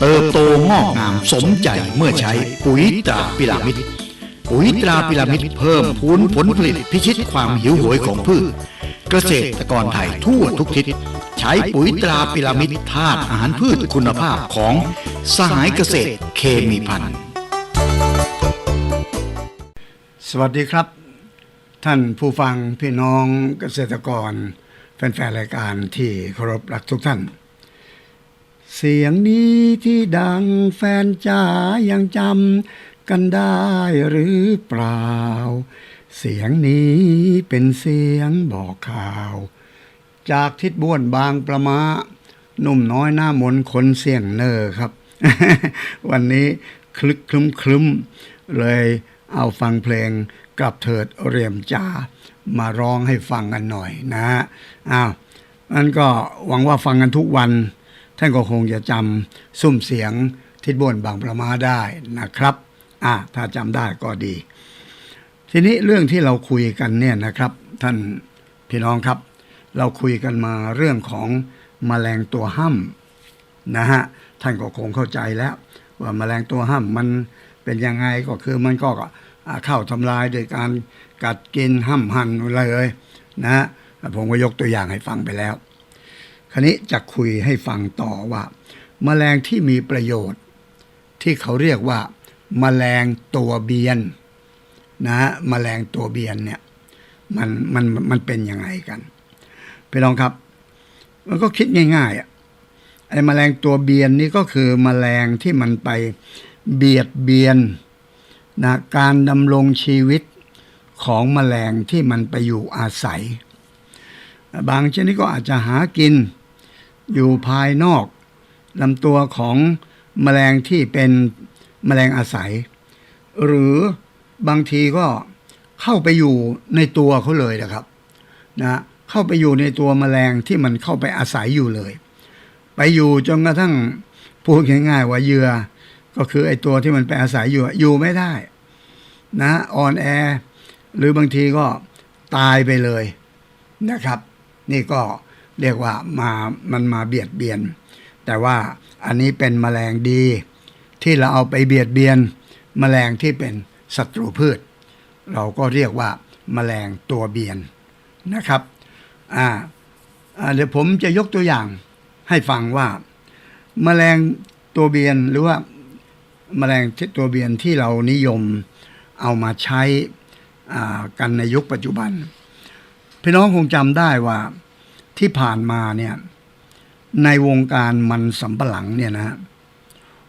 เติบโตงอกงามสมใจเมื่อใช้ปุ๋ยตราพิรามิดปุ๋ยตราพิรามิดเพิ่มพูนผลผลิตพิชิตความหิวโหยของพืช เกษตรกรไทยทั่วทุกทิศ ใช้ปุ๋ยตราพิรามิดธาตุอาหารพืชคุณภาพของสหายเกษตรเคมีพันธ์สวัสดีครับ ท่านผู้ฟังพี่น้องเกษตรกร แฟนๆรายการที่เคารพรักทุกท่าน เสียงนี้ที่ดังแฟนจ๋ายังจำกันได้หรือเปล่า เสียงนี้เป็นเสียงบอกข่าว จากทิศบ้วนบางประมาหนุ่มน้อยหน้ามนคนเสียงเนอร์ครับ วันนี้คลึกคลึ้มคลึ้มเลยเอาฟังเพลงกลับเถิดเรียมจ่ามาร้องให้ฟังกันหน่อยนะฮะอ้าวนั่นก็หวังว่าฟังกันทุกวัน ท่านก็คงจะจำซุ้มเสียงทิศบนบางประมาได้นะครับอ่าถ้าจำได้ก็ดี ทีนี้เรื่องที่เราคุยกันเนี่ยนะครับ ท่านพี่น้องครับ เราคุยกันมาเรื่องของแมลงตัวห้ำนะฮะท่านก็คงเข้าใจแล้ว ว่าแมลงตัวห้ำมันเป็นยังไงก็คือมันก็เข้าทำลายโดยการกัดกินห้ำหั่นเลยนะผมก็ยกตัวอย่างให้ฟังไปแล้ว คราวนี้จะคุยให้ฟังต่อว่า แมลงที่มีประโยชน์ ที่เขาเรียกว่าแมลงตัวเบียนนะฮะแมลงตัวเบียนเนี่ยมันมันมันเป็นยังไงกันพี่น้องครับ มันก็คิดง่ายๆอะไอ้แมลงตัวเบียนนี่ก็คือแมลงที่มันไปเบียดเบียนนะการดำรงชีวิตของแมลงที่มันไปอยู่อาศัย บางชนิดก็อาจจะหากิน อยู่ภายนอกลำตัวของแมลงที่เป็นแมลงอาศัย หรือบางทีก็เข้าไปอยู่ในตัวเขาเลยนะครับนะเข้าไปอยู่ในตัวแมลงที่มันเข้าไปอาศัยอยู่เลย ไปอยู่จนกระทั่งพูดง่ายๆว่าเหยื่อก็คือไอ้ตัวที่มันไปอาศัยอยู่อยู่ไม่ได้ นะอ่อนแอ หรือบางทีก็ตายไปเลยนะครับ นี่ก็ เรียกว่ามามันมาเบียดเบียน แต่ว่าอันนี้เป็นแมลงดี ที่เราเอาไปเบียดเบียนแมลงที่เป็นศัตรูพืช เราก็เรียกว่าแมลงตัวเบียนนะครับอ่าเดี๋ยวผมจะยกตัวอย่างให้ฟังว่าแมลงตัวเบียนหรือว่าแมลงตัวเบียนที่เรานิยมเอามาใช้กันในยุคปัจจุบัน พี่น้องคงจำได้ว่า ที่ผ่านมาเนี่ยในวงการมันสำปะหลังเนี่ยนะฮะ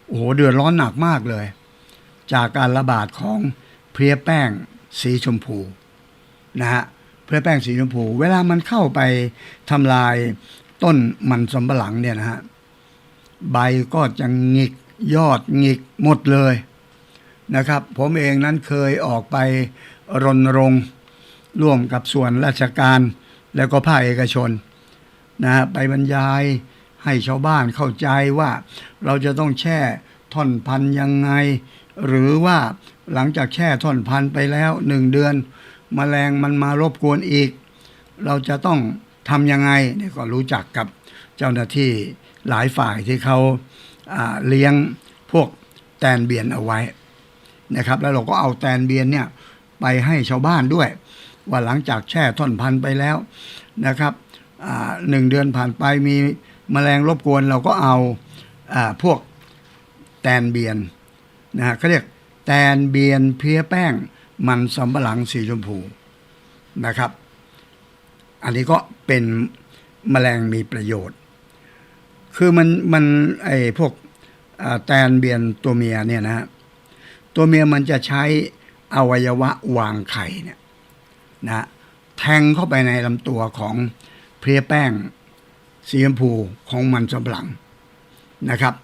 โอ้โหเดือดร้อนหนักมากเลย จากการระบาดของเพลียแป้งสีชมพูนะฮะเพลียแป้งสีชมพู เวลามันเข้าไปทำลายต้นมันสำปะหลังเนี่ยนะฮะใบก็จะหงิกยอดหงิกหมดเลยนะครับ ผมเองนั้นเคยออกไปรณรงค์ร่วมกับส่วนราชการแล้วก็ภาคเอกชน นะไปบรรยายให้ชาวบ้านเข้าใจว่าเราจะต้องแช่ท่อนพันยังไง หรือว่าหลังจากแช่ท่อนพันไปแล้วหนึ่งเดือนมแมลงมันมารบกวนอีก เราจะต้องทำยังไงเนี่ยก็รู้จักกับเจ้าหน้าที่หลายฝ่ายที่เขาาเลี้ยงพวกแตนเบียนเอาไว้นะครับ แล้วเราก็เอาแตนเบียนเนี่ยไปให้ชาวบ้านด้วย ว่าหลังจากแช่ท่อนพันไปแล้วนะครับ หนึ่งเดือนผ่านไปมีแมลงรบกวนเราก็เอาอาพวกแตนเบียนนะฮะเขาเรียกแตนเบียนเพี้ยแป้ง มันสำปะหลังสีชมพูนะครับ อันนี้ก็เป็นแมลงมีประโยชน์ คือมันมันไอพวกแตนเบียนตัวเมียเนี่ยนะฮะตัวเมียมันจะใช้อวัยวะวางไข่เนี่ยนะแทงเข้าไปในลำตัวของ เพลี้ยแป้งสีชมพูของมันสำปะหลังนะครับ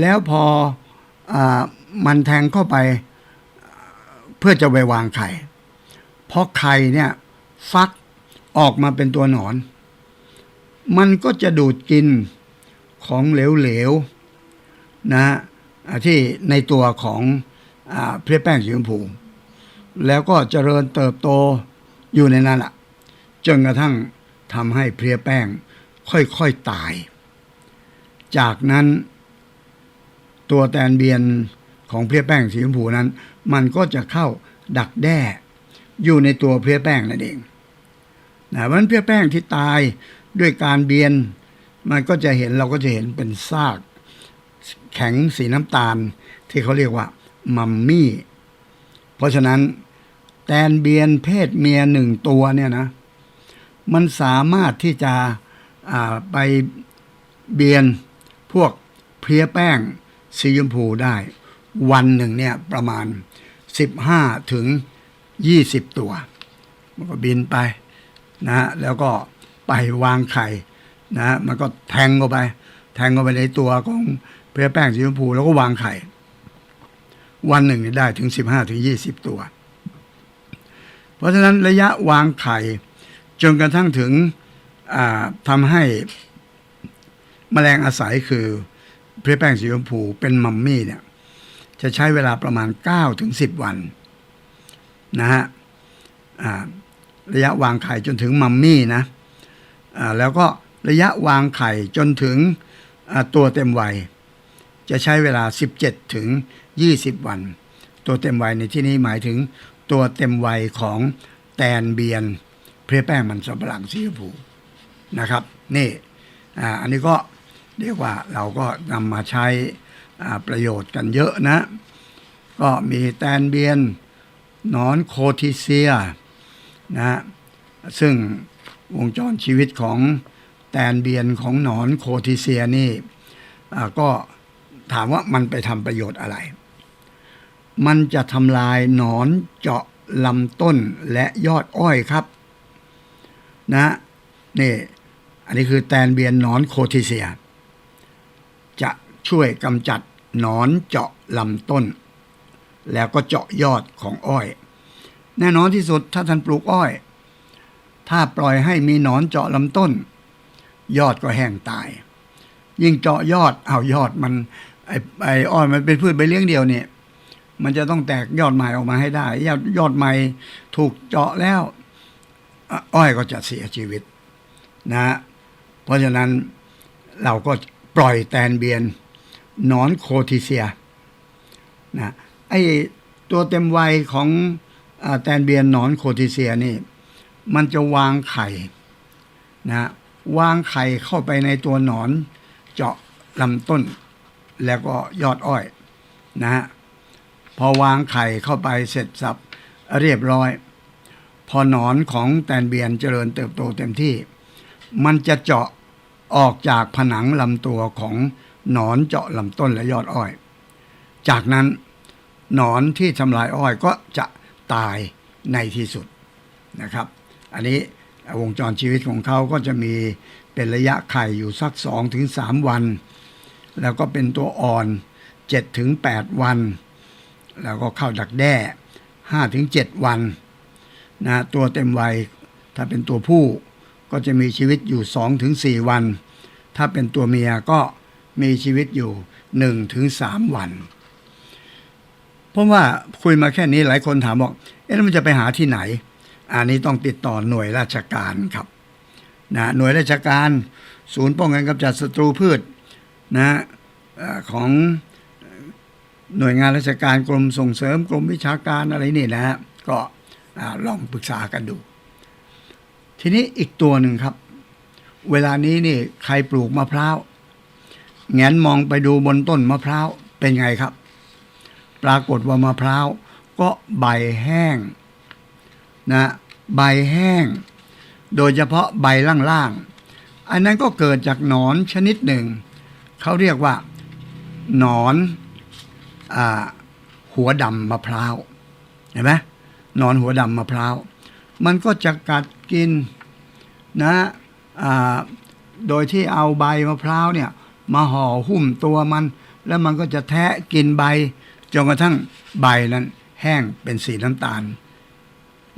แล้วพออมันแทงเข้าไปเพื่อจะไปวางไข่เพราะไข่เนี่ยฟักออกมาเป็นตัวหนอน มันก็จะดูดกินของเหลวๆนะที่ในตัวของอเพลี้ยแป้งสีชมพูแล้วก็เจริญเติบโตอยู่ในนั้นแหละจนกระทั่ง ทำให้เพลี้ยแป้งค่อยๆตาย จากนั้นตัวแตนเบียนของเพลี้ยแป้งสีชมพูนั้น มันก็จะเข้าดักแด้อยู่ในตัวเพลี้ยแป้งนั่นเองนะเพราะนั้นเพลี้ยแป้งที่ตายด้วยการเบียน มันก็จะเห็นเราก็จะเห็นเป็นซาก แข็งสีน้ำตาล ที่เขาเรียกว่ามัมมี่ เพราะฉะนั้นแตนเบียนเพศเมียหนึ่งตัวเนี่ยนะ มันสามารถที่จะไปเบียนพวกเพลี้ยแป้งสีชมพูได้ วันหนึ่งเนี่ยประมาณ 15 ถึง 20 ตัว มันก็บินไปนะแล้วก็ไปวางไข่นะมันก็แทงเข้าไป แทงเข้าไปในตัวของเพลี้ยแป้งสีชมพูแล้วก็วางไข่ วันหนึ่งได้ถึง 15 ถึง 20 ตัว เพราะฉะนั้นระยะวางไข่ จนกระทั่งถึงอ่าทำให้แมลงอาศัยคือเพลี้ยแป้งสีชมพูเป็นมัมมี่เนี่ยจะใช้เวลาประมาณ 9 ถึง 10 วันนะฮะระยะวางไข่จนถึงมัมมี่นะแล้วก็ระยะวางไข่จนถึงตัวเต็มวัย จะใช้เวลา 17 ถึง 20 วัน ตัวเต็มวัยในที่นี้หมายถึงตัวเต็มวัยของแตนเบียน เพลี้ยแป้งมันสำปะหลังสีชมพูนะครับ นี่อ่าอันนี้ก็เรียกว่าเราก็นำมาใช้อ่าประโยชน์กันเยอะนะ ก็มีแตนเบียนนอนโคทิเซียนะซึ่งวงจรชีวิตของแตนเบียนของหนอนโคทิเซียนี่อ่าก็ถามว่ามันไปทำประโยชน์อะไร มันจะทำลายหนอนเจาะลำต้นและยอดอ้อยครับ นะนี่อันนี้คือแตนเบียนหนอนโคทิเซีย จะช่วยกำจัดหนอนเจาะลำต้น แล้วก็เจาะยอดของอ้อย แน่นอนที่สุดถ้าท่านปลูกอ้อย ถ้าปล่อยให้มีหนอนเจาะลำต้น ยอดก็แห้งตาย ยิ่งเจาะยอดเอายอดมันไอ้ไอ้อ้อยมันเป็นพืชใบเลี้ยงเดียวเนี่ยมันจะต้องแตกยอดใหม่ออกมาให้ได้ ยอดยอดใหม่ถูกเจาะแล้ว อ้อยก็จะเสียชีวิตนะเพราะฉะนั้นเราก็ปล่อยแตนเบียนนอนโคทิเซียนะไอตัวเต็มวัยของอแตนเบียนนอนโคทิเซียนี่ มันจะวางไข่นะวางไข่เข้าไปในตัวหนอนเจาะลำต้น แล้วก็ยอดอ้อยนะฮะพอวางไข่เข้าไปเสร็จสับเรียบร้อย พอหนอนของแตนเบียนเจริญเติบโตเต็มที่ มันจะเจาะออกจากผนังลำตัวของหนอนเจาะลำต้นและยอดอ้อย จากนั้นหนอนที่ทำลายอ้อยก็จะตายในที่สุดนะครับ อันนี้วงจรชีวิตของเขาก็จะมีเป็นระยะไข่อยู่สักสองถึงสามวัน แล้วก็เป็นตัวอ่อนเจ็ดถึงแปดวัน แล้วก็เข้าดักแด้ห้าถึงเจ็ดวัน นะตัวเต็มวัย ถ้าเป็นตัวผู้ก็จะมีชีวิตอยู่สองถึงสี่วัน ถ้าเป็นตัวเมียก็มีชีวิตอยู่หนึ่งถึงสามวัน เพราะว่าคุยมาแค่นี้หลายคนถามบอก เอ๊ะแล้วมันจะไปหาที่ไหน อันนี้ต้องติดต่อหน่วยราชการครับนะหน่วยราชการศูนย์ป้องกันกำจัดศัตรูพืชนะของหน่วยงานราชการกรมส่งเสริมกรมวิชาการอะไรนี่นะก็ ลองปรึกษากันดู ทีนี้อีกตัวหนึ่งครับ เวลานี้นี่ใครปลูกมะพร้าวแงนมองไปดูบนต้นมะพร้าวเป็นไงครับ ปรากฏว่ามะพร้าวก็ใบแห้งนะใบแห้ง โดยเฉพาะใบล่างๆ อันนั้นก็เกิดจากหนอนชนิดหนึ่ง เขาเรียกว่าหนอนอหัวดำมะพร้าวเห็นไหม นอนหัวดำมะพร้าว มันก็จะกัดกินนะอ่าโดยที่เอาใบมะพร้าวเนี่ยมาห่อหุ้มตัวมัน แล้วมันก็จะแทะกินใบจนกระทั่งใบนั้นแห้งเป็นสีน้ำตาล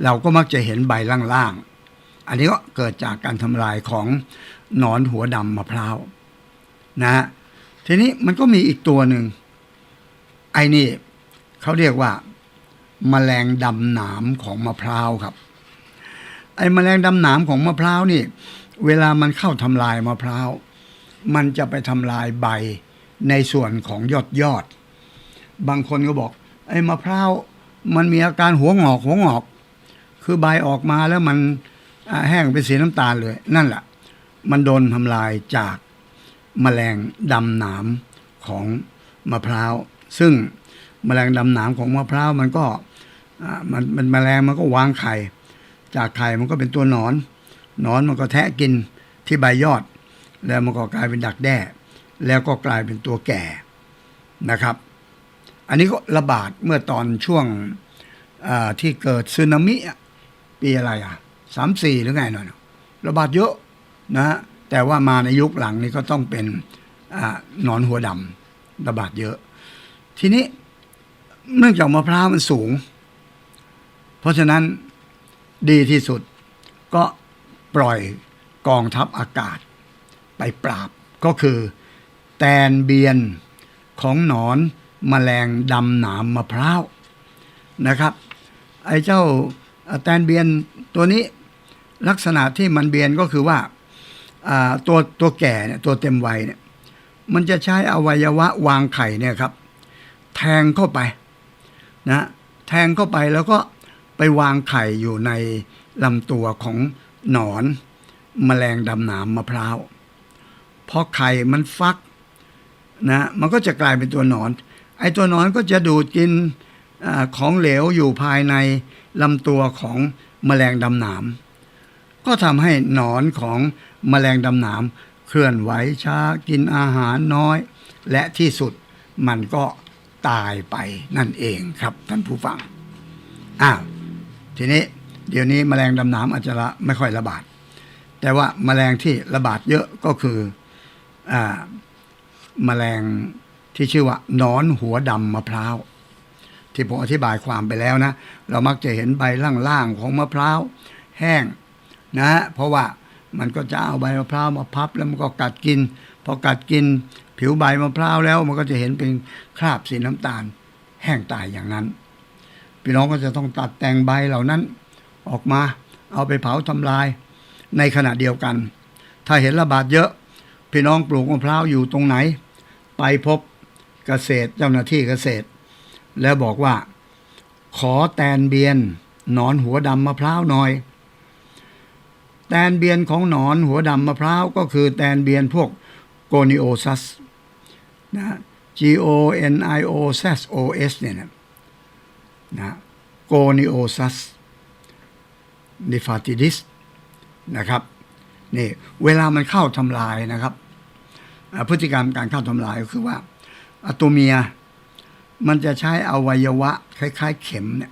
เราก็มักจะเห็นใบล่างๆ อันนี้ก็เกิดจากการทำลายของหนอนหัวดำมะพร้าวนะฮะทีนี้มันก็มีอีกตัวหนึ่งไอ้นี่เขาเรียกว่า แมลงดำหนามของมะพร้าวครับ ไอ้แมลงดำหนามของมะพร้าวนี่ เวลามันเข้าทำลายมะพร้าว มันจะไปทำลายใบในส่วนของยอดยอด บางคนก็บอก ไอ้มะพร้าวมันมีอาการหัวงอกหัวงอก คือใบออกมาแล้วมันแห้งเป็นสีน้ำตาลเลย นั่นแหละมันโดนทำลายจากแมลงดำหนามของมะพร้าว ซึ่งแมลงดำหนามของมะพร้าวมันก็ มันมันแมลงมันก็วางไข่ จากไข่มันก็เป็นตัวหนอน หนอนมันก็แทะกินที่ใบยอด แล้วมันก็กลายเป็นดักแด้ แล้วก็กลายเป็นตัวแก่นะครับ อันนี้ก็ระบาดเมื่อตอนช่วงที่เกิดสึนามิปีอะไรอะสามสี่หรือไงหน่อยระบาดเยอะนะ แต่ว่ามาในยุคหลังนี้ก็ต้องเป็นอาหนอนหัวดำระบาดเยอะ ทีนี้เนื่องจากมะพร้าวมันสูง เพราะฉะนั้นดีที่สุดก็ปล่อยกองทัพอากาศไปปราบก็คือ แตนเบียนของหนอนแมลงดำหนามมะพร้าวนะครับ ไอ้เจ้าแตนเบียนตัวนี้ลักษณะที่มันเบียนก็คือว่าตัวตัวแก่เนี่ยตัวเต็มวัยเนี่ยมันจะใช้อวัยวะวางไข่เนี่ยครับ แทงเข้าไปนะแทงเข้าไปแล้วก็ ไปวางไข่อยู่ในลำตัวของหนอนแมลงดำหนามมะพร้าวพอไข่มันฟักนะมันก็จะกลายเป็นตัวหนอน ไอ้ตัวหนอนก็จะดูดกินอของเหลวอยู่ภายในลำตัวของแมลงดำหนามก็ทำให้หนอนของแมลงดำหนามเคลื่อนไหวช้ากินอาหารน้อย และที่สุดมันก็ตายไปนั่นเองครับท่านผู้ฟังอ้าว ทีนี้เดี๋ยวนี้แมลงดำน้ำอาจจะะไม่ค่อยระบาด แต่ว่าแมลงที่ระบาดเยอะก็คืออ่าแมลงที่ชื่อว่านอนหัวดำมะพร้าวที่ผมอธิบายความไปแล้วนะ เรามักจะเห็นใบล่างๆของมะพร้าวแห้งนะฮะเพราะว่ามันก็จะเอาใบมะพร้าวมาพับแล้วมันก็กัดกิน พอกัดกินผิวใบมะพร้าวแล้วมันก็จะเห็นเป็นคราบสีน้ำตาล แห้งตายอย่างนั้น พี่น้องก็จะต้องตัดแต่งใบเหล่านั้นออกมาเอาไปเผาทำลายในขณะเดียวกัน ถ้าเห็นระบาดเยอะ พี่น้องปลูกมะพร้าวอยู่ตรงไหน ไปพบเกษตรเจ้าหน้าที่เกษตร แล้วบอกว่า ขอแตนเบียนหนอนหัวดำมะพร้าวหน่อย แตนเบียนของหนอนหัวดำมะพร้าวก็คือแตนเบียนพวกโกนิโอซัสนะ G O N I O S S O S เนี่ยนะ นะโกนิโอซัสนิฟาติดิสนะครับนี่เวลามันเข้าทำลายนะครับ พฤติกรรมการเข้าทำลายก็คือว่าอะตัวเมียมันจะใช้อวัยวะ คล้าย ๆ เข็มเนี่ย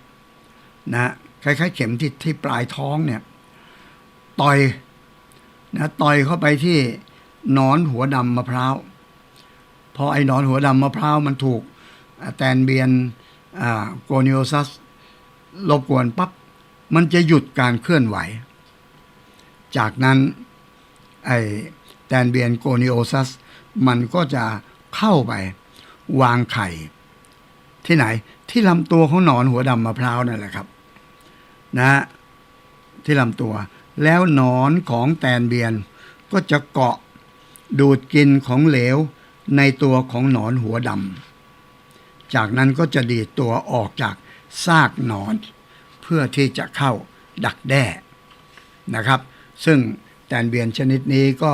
นะคล้าย ๆ เข็มที่ที่ปลายท้องเนี่ยต่อยนะต่อยเข้าไปที่นอนหัวดำมะพร้าวพอไอ้นอนหัวดำมะพร้าวมันถูกแตนเบียน โกนิโอซัสรบกวนปั๊บมันจะหยุดการเคลื่อนไหว จากนั้นไอ้แตนเบียนโกนิโอซัสมันก็จะเข้าไป วางไข่ ที่ไหนที่ลำตัวของหนอนหัวดำมะพร้าวนั่นแหละครับ นะที่ลำตัว แล้วหนอนของแตนเบียนก็จะเกาะดูดกินของเหลวในตัวของหนอนหัวดำ จากนั้นก็จะดีตัวออกจากซากหนอน เพื่อที่จะเข้าดักแด้นะครับ ซึ่งแตนเบียนชนิดนี้ก็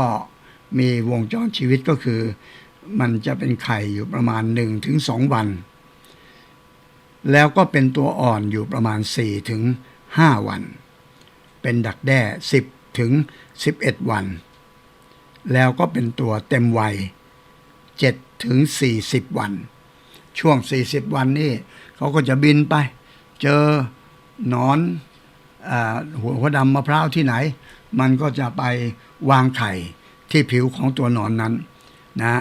มีวงจรชีวิตก็คือ มันจะเป็นไข่อยู่ประมาณ 1-2ถึงวัน แล้วก็เป็นตัวอ่อนอยู่ประมาณ4ถึง5วัน เป็นดักแด้ 10ถึง11 วัน แล้วก็เป็นตัวเต็มวัย7ถึง40 วัน ช่วง 40 วันนี่เขาก็จะบินไป เจอหนอนอหัวหัวดำมะพร้าวที่ไหน มันก็จะไปวางไข่ที่ผิวของตัวหนอนนั้นนะ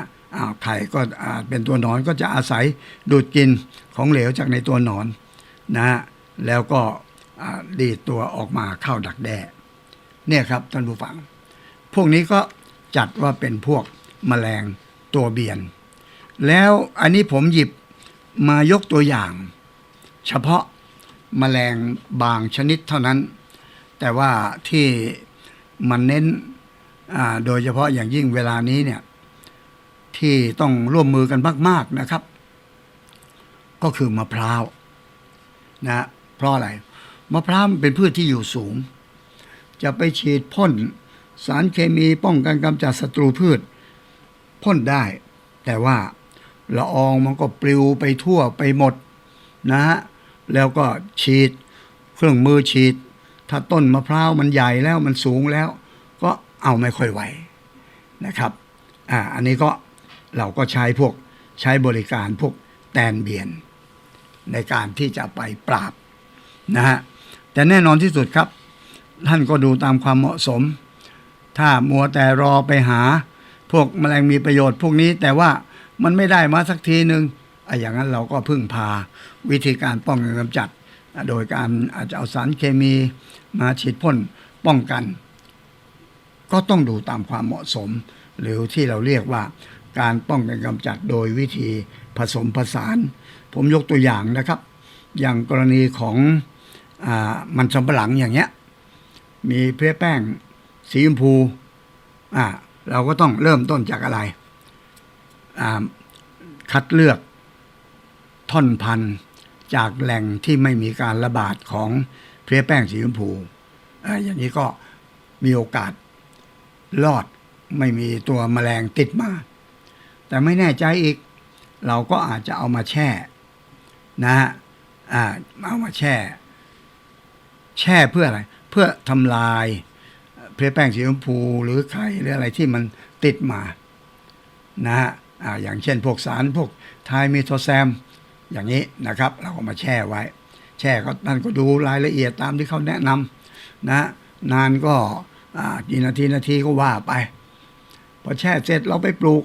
ไข่ก็เป็นตัวหนอนก็จะอาศัยดูดกินของเหลวจากในตัวหนอนนะแล้วก็ดีดตัวออกมาเข้าดักแด้เนี่ยครับท่านผู้ฟัง พวกนี้ก็จัดว่าเป็นพวกแมลงตัวเบียน แล้วอันนี้ผมหยิบ มายกตัวอย่าง เฉพาะแมลงบางชนิดเท่านั้น แต่ว่าที่มันเน้นโดยเฉพาะอย่างยิ่งเวลานี้เนี่ยที่ต้องร่วมมือกันมาก ๆนะครับ ก็คือมะพร้าวนะเพราะอะไรมะพร้าวเป็นพืชที่อยู่สูง จะไปฉีดพ่นสารเคมีป้องกันกำจัดศัตรูพืช พ่นได้ แต่ว่า ละอองมันก็ปลิวไปทั่วไปหมดนะฮะแล้วก็ฉีด เครื่องมือฉีด ถ้าต้นมะพร้าวมันใหญ่แล้วมันสูงแล้ว ก็เอาไม่ค่อยไหวนะครับอ่าอันนี้ก็เราก็ใช้พวกใช้บริการพวกแตนเบียน ในการที่จะไปปราบนะฮะแต่แน่นอนที่สุดครับ ท่านก็ดูตามความเหมาะสม ถ้ามัวแต่รอไปหา พวกแมลงมีประโยชน์พวกนี้แต่ว่า มันไม่ได้มาสักทีหนึ่งไอะอย่างนั้นเราก็พึ่งพาวิธีการป้องกันกำจัด โดยการอาจจะเอาสารเคมีมาฉีดพ่นป้องกัน ก็ต้องดูตามความเหมาะสม หรือที่เราเรียกว่าการป้องกันกำจัดโดยวิธีผสมผสาน ผมยกตัวอย่างนะครับ อย่างกรณีของอมันสำปะหลังอย่างเงี้ยมีเพลแป้งสีชมพูอ่าเราก็ต้องเริ่มต้นจากอะไร คัดเลือกท่อนพันธุ์จากแหล่งที่ไม่มีการระบาดของเพลี้ยแป้งสีชมพูอ่อย่างนี้ก็มีโอกาสรอดไม่มีตัวแมลงติดมา แต่ไม่แน่ใจอีก เราก็อาจจะเอามาแช่ นะฮะเอามาแช่ แช่เพื่ออะไร เพื่อทำลายเพลี้ยแป้งสีชมพูหรือไข่หรืออะไรที่มันติดมา นะฮะ ออย่างเช่นพวกสารพวกไทเมโทแซมอย่างนี้นะครับ เราก็มาแช่ไว้ แช่ก็นั่นก็ดูรายละเอียดตามที่เขาแนะนำนะนานก็อ่ากี่นาทีนาทีก็ว่าไป พอแช่เสร็จเราไปปลูก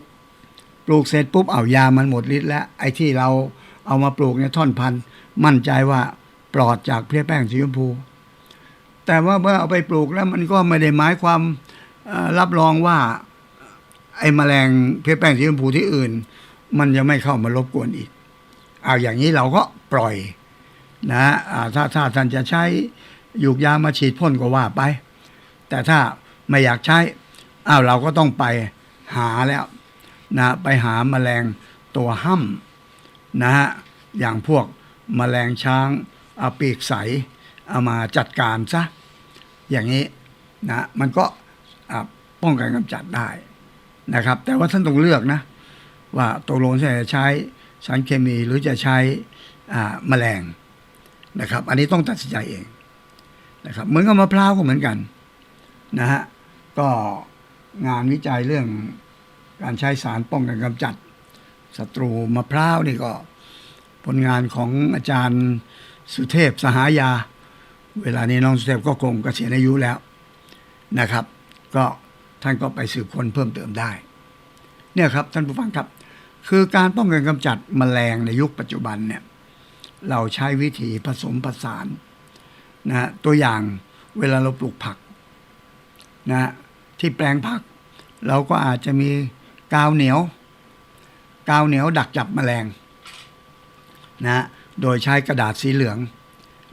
ปลูกเสร็จปุ๊บเอายามันหมดฤทธิ์แล้ว ไอ้ที่เราเอามาปลูกเนี่ยท่อนพันธุ์ มั่นใจว่าปลอดจากเพลี้ยแป้งสีชมพู แต่ว่าเมื่อเอาไปปลูกแล้วมันก็ไม่ได้หมายความรับรองว่า ไอ้แมลงเพลี้ยแป้งสีชมพูที่อื่น มันจะไม่เข้ามารบกวนอีก เอาอย่างนี้เราก็ปล่อยนะอ่าถ้าถ้าท่านจะใช้หยูกยามาฉีดพ่นก็ว่าไป แต่ถ้าไม่อยากใช้อ้าวเราก็ต้องไปหาแล้วนะไปหาแมลงตัวห้ำนะฮะอย่างพวกแมลงช้างเอาปีกใสเอามาจัดการซะอย่างนี้นะมันก็ป้องกันกำจัดได้ นะครับ แต่ว่าท่านต้องเลือกนะ ว่าตกลงจะใช้สารเคมีหรือจะใช้แมลงนะครับ อันนี้ต้องตัดสินใจเองนะครับเหมือนกับมะพร้าวก็เหมือนกันนะฮะก็งานวิจัยเรื่องการใช้สารป้องกันกำจัดศัตรูมะพร้าวนี่ก็ผลงานของอาจารย์สุเทพสหายา เวลานี้น้องสุเทพก็คงกเกษียณอายุแล้วนะครับ ก็ ท่านก็ไปสืบค้นเพิ่มเติมได้ เนี่ยครับท่านผู้ฟังครับ คือการป้องกันกำจัดแมลงในยุคปัจจุบันเนี่ยเราใช้วิธีผสมผสานนะตัวอย่างเวลาเราปลูกผักนะที่แปลงผัก เราก็อาจจะมีกาวเหนียว กาวเหนียวดักจับแมลงนะโดยใช้กระดาษสีเหลือง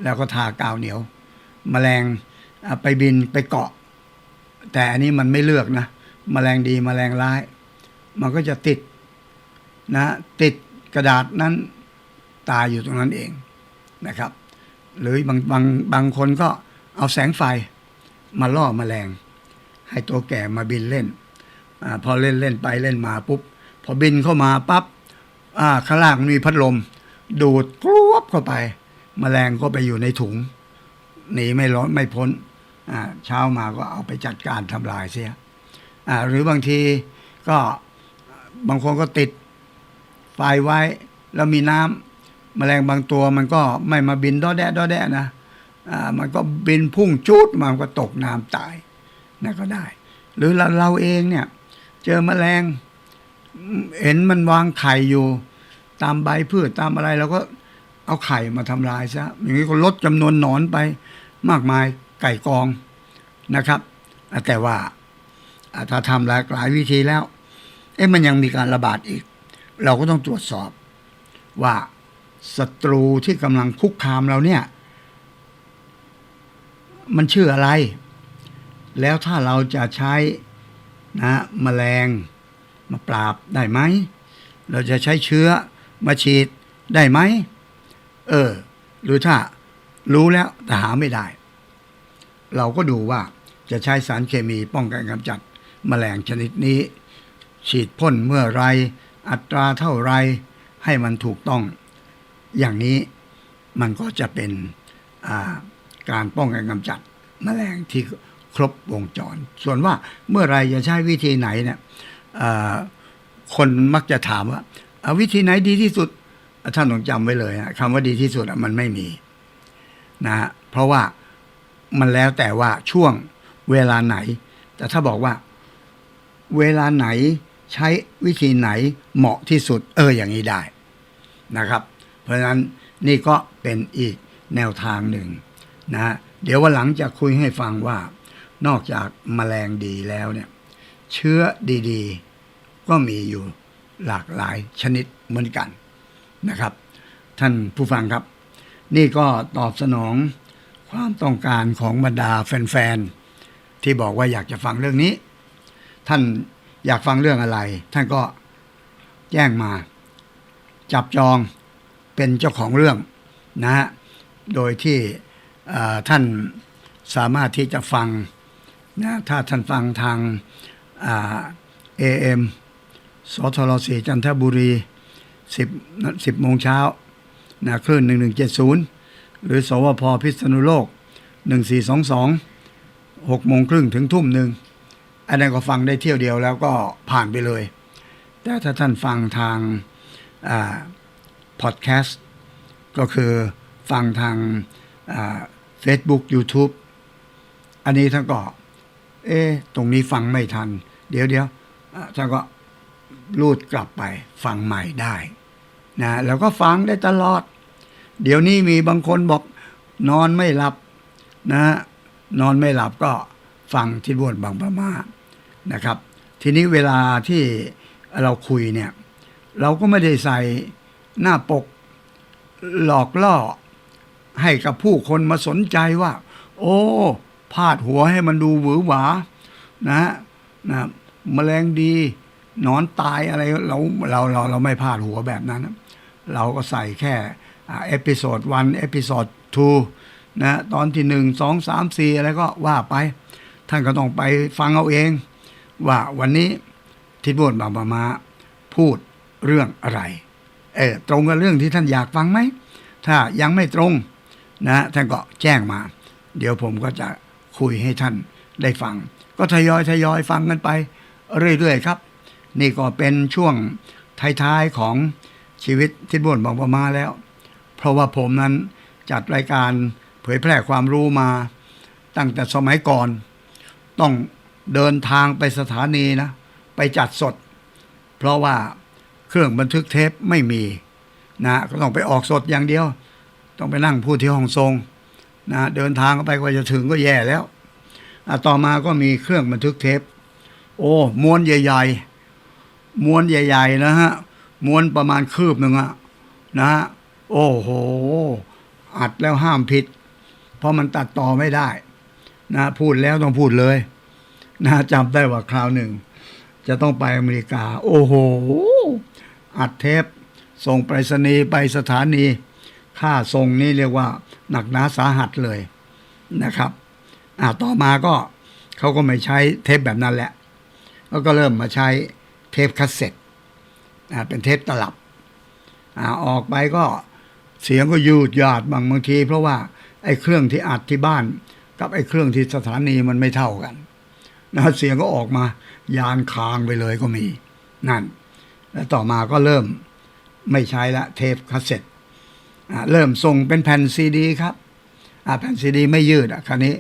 แล้วก็ทากาวเหนียวแมลงไปบินไปเกาะ แต่อันนี้มันไม่เลือกนะแมลงดีแมลงร้าย มันก็จะติดนะติดกระดาษนั้นตายอยู่ตรงนั้นเองนะครับ หรือบางบางบางคนก็เอาแสงไฟมาล่อแมลง ให้ตัวแก่มาบินเล่นอพอเล่นเล่นไปเล่นมาปุ๊บ พอบินเข้ามาปั๊บอ่าข้างล่างมีพัดลม ดูดกรวบเข้าไปแมลงก็ไปอยู่ในถุงหนีไม่ร้อนไม่พ้น เช้ามาก็เอาไปจัดการทำลายเสียหรือบางทีก็บางคนก็ติดไฟไว้ แล้วมีน้ำแมลงบางตัวมันก็ไม่มาบินดอแดะดอแดะนะมันก็บินพุ่งจูดมันก็ตกน้ำตายนั่นก็ได้ หรือเราเราเองเนี่ยเจอแมลงเห็นมันวางไข่อยู่ ตามใบพืชตามอะไรเราก็เอาไข่มาทำลายซะอย่างนี้ก็ลดจำนวนหนอนไปมากมาย ไก่กองนะครับ แต่ว่าถ้าทำหลากหลายวิธีแล้ว เอ๊ะมันยังมีการระบาดอีก เราก็ต้องตรวจสอบว่าศัตรูที่กำลังคุกคามเราเนี่ย มันชื่ออะไร แล้วถ้าเราจะใช้นะแมลงมาปราบได้ไหม เราจะใช้เชื้อมาฉีดได้ไหม เออ หรือถ้ารู้แล้วแต่หาไม่ได้ เราก็ดูว่าจะใช้สารเคมีป้องกันกำจัดแมลงชนิดนี้ ฉีดพ่นเมื่อไร อัตราเท่าไรให้มันถูกต้อง อย่างนี้มันก็จะเป็นาการป้องกันกำจัดแมลงที่ครบวงจร ส่วนว่าเมื่อไรจะใช้วิธีไหนเนี่ยคนมักจะถามว่าอ่าวิธีไหนดีที่สุดท่านต้องจำไว้เลยนะคำว่าดีที่สุดมันไม่มีนะฮะเพราะว่า มันแล้วแต่ว่าช่วงเวลาไหน แต่ถ้าบอกว่า เวลาไหนใช้วิธีไหนเหมาะที่สุด เอออย่างนี้ได้นะครับ เพราะฉะนั้นนี่ก็เป็นอีกแนวทางหนึ่งนะฮะเดี๋ยววันหลังจะคุยให้ฟังว่า นอกจากแมลงดีแล้วเนี่ย เชื้อดีๆ ก็มีอยู่หลากหลายชนิดเหมือนกันนะครับ ท่านผู้ฟังครับ นี่ก็ตอบสนอง ความต้องการของบรรดาแฟนๆที่บอกว่าอยากจะฟังเรื่องนี้ ท่านอยากฟังเรื่องอะไร ท่านก็แจ้งมา จับจองเป็นเจ้าของเรื่องนะฮะโดยที่ท่านสามารถที่จะฟังนะถ้าท่านฟังทางเอเอ็มสทรสีจันทบุรี 10 10โมงเช้านะคลื่น 1170 หรือสวพพิษณุโลก 1422 6โมงครึ่งถึงทุ่มหนึ่งอันนั้นก็ฟังได้เที่ยวเดียวแล้วก็ผ่านไปเลย แต่ถ้าท่านฟังทางพอดแคสต์ก็คือฟังทางเฟซบุ๊ก YouTube อันนี้ท่านก็ เอ๊ตรงนี้ฟังไม่ทัน เดี๋ยวเดี๋ยวท่านก็รูดกลับไปฟังใหม่ได้นะแล้วก็ฟังได้ตลอด เดี๋ยวนี้มีบางคนบอกนอนไม่หลับนะนอนไม่หลับก็ฟังที่บวนบางประมานะครับ ทีนี้เวลาที่เราคุยเนี่ย เราก็ไม่ได้ใส่หน้าปกหลอกล่อ ให้กับผู้คนมาสนใจว่า โอ้ พาดหัวให้มันดูหวือหวา นะนะแมลงดีนอนตายอะไรเราเราเราเราไม่พาดหัวแบบนั้น เราก็ใส่แค่ เอพิโซดวันเอพิโซดทูนะตอนที่หนึ่งสองสามสี่อะไรก็ว่าไป ท่านก็ต้องไปฟังเอาเอง ว่าวันนี้ทิศบนบางประมาพูดเรื่องอะไร เออตรงกับเรื่องที่ท่านอยากฟังไหม ถ้ายังไม่ตรงนะท่านก็แจ้งมา เดี๋ยวผมก็จะคุยให้ท่านได้ฟัง ก็ทยอยทยอยฟังกันไป เรื่อยๆครับ นี่ก็เป็นช่วงท้ายๆของชีวิตทิศบนบางประมาแล้ว ราะว่าผมนั้นจัดรายการเผยแพร่ความรู้มา ตั้งแต่สมัยก่อน ต้องเดินทางไปสถานีนะ ไปจัดสด เพราะว่าเครื่องบันทึกเทปไม่มีนะก็ต้องไปออกสดอย่างเดียว ต้องไปนั่งพูดที่ห้องทรงนะเดินทางไปกว่าจะถึงก็แย่แล้วต่อมาก็มีเครื่องบันทึกเทป โอ้ม้วนใหญ่ ๆม้วนใหญ่ ๆ นะฮะม้วนประมาณคืบหนึ่งอะนะฮะ โอ้โห อัดแล้วห้ามผิด เพราะมันตัดต่อไม่ได้ นะพูดแล้วต้องพูดเลย นะจำได้ว่าคราวหนึ่ง จะต้องไปอเมริกา โอ้โห อัดเทป ส่งไปรษณีย์ไปสถานี ค่าส่งนี่เรียกว่า หนักหนาสาหัสเลยนะครับ อ่าต่อมาก็เขาก็ไม่ใช้เทปแบบนั้นแหละแล้วก็เริ่มมาใช้เทปคาสเซ็ตอ่าเป็นเทปตลับอ่าออกไปก็ เสียงก็ยืดยาดบางบางที เพราะว่าไอ้เครื่องที่อัดที่บ้าน กับไอ้เครื่องที่สถานีมันไม่เท่ากันนะเสียงก็ออกมายานคางไปเลยก็มีนั่น แล้วต่อมาก็เริ่มไม่ใช้ละเทปคาสเซ็ตเริ่มส่งเป็นแผ่นซีดีครับอะแผ่นซีดีไม่ยืดอะคันนี้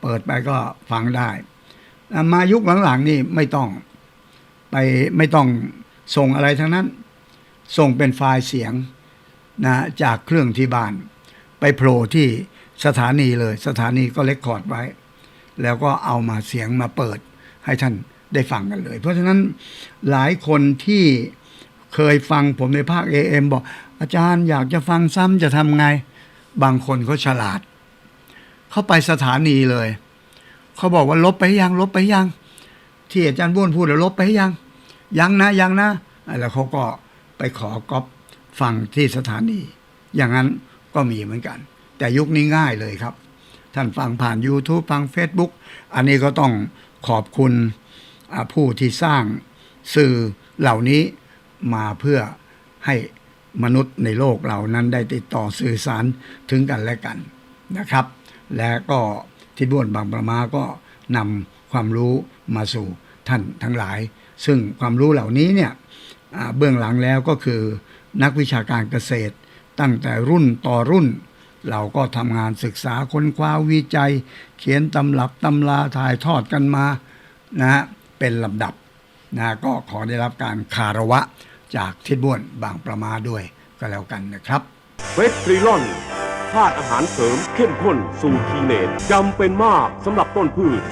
เปิดไปก็ฟังได้อะมายุคหลังๆนี่ไม่ต้องไปไม่ต้องส่งอะไรทั้งนั้น ส่งเป็นไฟล์เสียง นะจากเครื่องที่บ้าน ไปโผล่ที่สถานีเลย สถานีก็เลคคอร์ดไว้ แล้วก็เอามาเสียงมาเปิดให้ท่านได้ฟังกันเลย เพราะฉะนั้นหลายคนที่เคยฟังผมในภาค AM บอก อาจารย์อยากจะฟังซ้ำจะทำไง บางคนเขาฉลาด เข้าไปสถานีเลย เขาบอกว่าลบไปยังลบไปยัง ที่อาจารย์บ้วนพูดแล้วลบไปยัง ยังนะยังนะแล้วเขาก็ไปขอก๊อป ฟังที่สถานี อย่างนั้นก็มีเหมือนกัน แต่ยุคนี้ง่ายเลยครับ ท่านฟังผ่าน YouTube ฟัง Facebook อันนี้ก็ต้องขอบคุณผู้ที่สร้างสื่อเหล่านี้มาเพื่อให้มนุษย์ในโลกเรานั้นได้ติดต่อสื่อสารถึงกันและกันนะครับ และก็ที่บ้วนบางประมาก็นำความรู้มาสู่ท่านทั้งหลาย ซึ่งความรู้เหล่านี้เนี่ยเบื้องหลังแล้วก็คือ นักวิชาการเกษตร ตั้งแต่รุ่นต่อรุ่น เราก็ทำงานศึกษาค้นคว้าวิจัย เขียนตำรับตำราถ่ายทอดกันมานะฮะเป็นลำดับนะก็ขอได้รับการคารวะจากทิดบ้วนบางประมาด้วยก็แล้วกันนะครับเวสตรีลอนธาตุอาหารเสริมเข้มข้นสูตรทีเนตจำเป็นมากสำหรับต้นพืช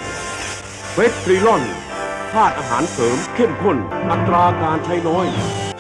เวสตรีลอนธาตุอาหารเสริมเข้มข้นอัตราการใช้น้อย